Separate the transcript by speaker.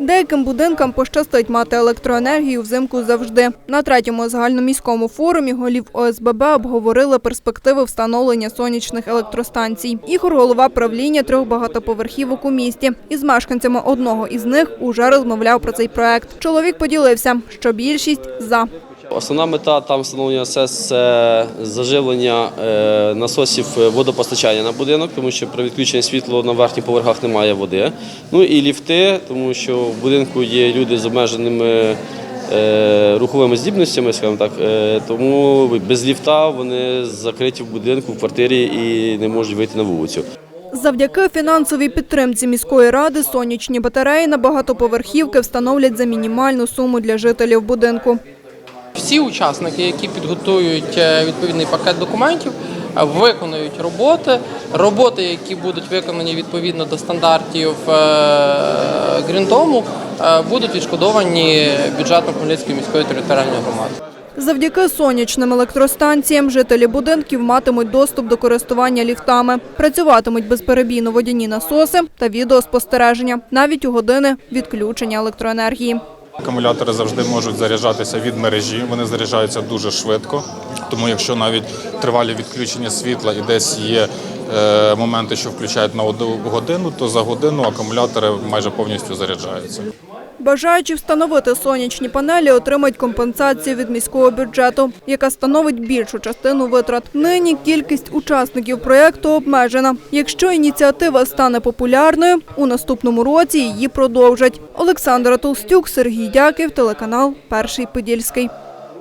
Speaker 1: Деяким будинкам пощастить мати електроенергію взимку завжди. На третьому загальноміському форумі голів ОСББ обговорили перспективи встановлення сонячних електростанцій. Ігор голова правління трьох багатоповерхівок у місті. Із мешканцями одного із них уже розмовляв про цей проект. Чоловік поділився, що більшість за.
Speaker 2: Основна мета там встановлення СЕС – це заживлення е, насосів водопостачання на будинок, тому що при відключенні світла на верхніх поверхах немає води. Ну і ліфти, тому що в будинку є люди з обмеженими е, руховими здібностями, скажімо так. Е, тому без ліфта вони закриті в будинку, в квартирі і не можуть вийти на вулицю.
Speaker 1: Завдяки фінансовій підтримці міської ради сонячні батареї на багатоповерхівки встановлять за мінімальну суму для жителів будинку.
Speaker 3: Всі учасники, які підготують е, відповідний пакет документів, е, виконують роботи. Роботи, які будуть виконані відповідно до стандартів Грінтому, е, будуть відшкодовані бюджетом Хмельницької міської територіальної громади.
Speaker 1: Завдяки сонячним електростанціям жителі будинків матимуть доступ до користування ліфтами, працюватимуть безперебійно водяні насоси та відеоспостереження, навіть у години відключення електроенергії.
Speaker 4: Акумулятори завжди можуть заряджатися від мережі, вони заряджаються дуже швидко. Тому якщо навіть тривалі відключення світла і десь є е, моменти, що включають на одну годину, то за годину акумулятори майже повністю заряджаються.
Speaker 1: Бажаючи встановити сонячні панелі, отримають компенсацію від міського бюджету, яка становить більшу частину витрат. Нині кількість учасників проєкту обмежена. Якщо ініціатива стане популярною, у наступному році її продовжать. Олександра Толстюк, Сергій Дяків, телеканал Перший Подільський.